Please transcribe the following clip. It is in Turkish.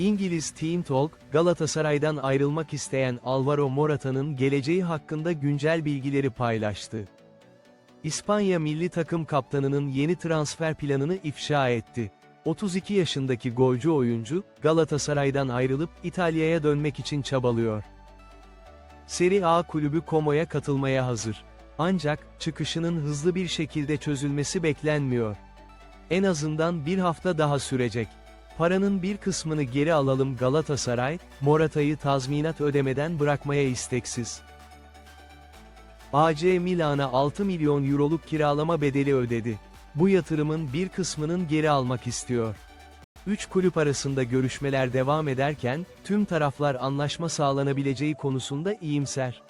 İngiliz Team Talk, Galatasaray'dan ayrılmak isteyen Alvaro Morata'nın geleceği hakkında güncel bilgileri paylaştı. İspanya milli takım kaptanının yeni transfer planını ifşa etti. 32 yaşındaki golcü oyuncu, Galatasaray'dan ayrılıp İtalya'ya dönmek için çabalıyor. Serie A kulübü Como'ya katılmaya hazır. Ancak, çıkışının hızlı bir şekilde çözülmesi beklenmiyor. En azından bir hafta daha sürecek. Paranın bir kısmını geri alalım Galatasaray, Morata'yı tazminat ödemeden bırakmaya isteksiz. AC Milan'a 6 milyon euroluk kiralama bedeli ödedi. Bu yatırımın bir kısmının geri almak istiyor. Üç kulüp arasında görüşmeler devam ederken, tüm taraflar anlaşma sağlanabileceği konusunda iyimser.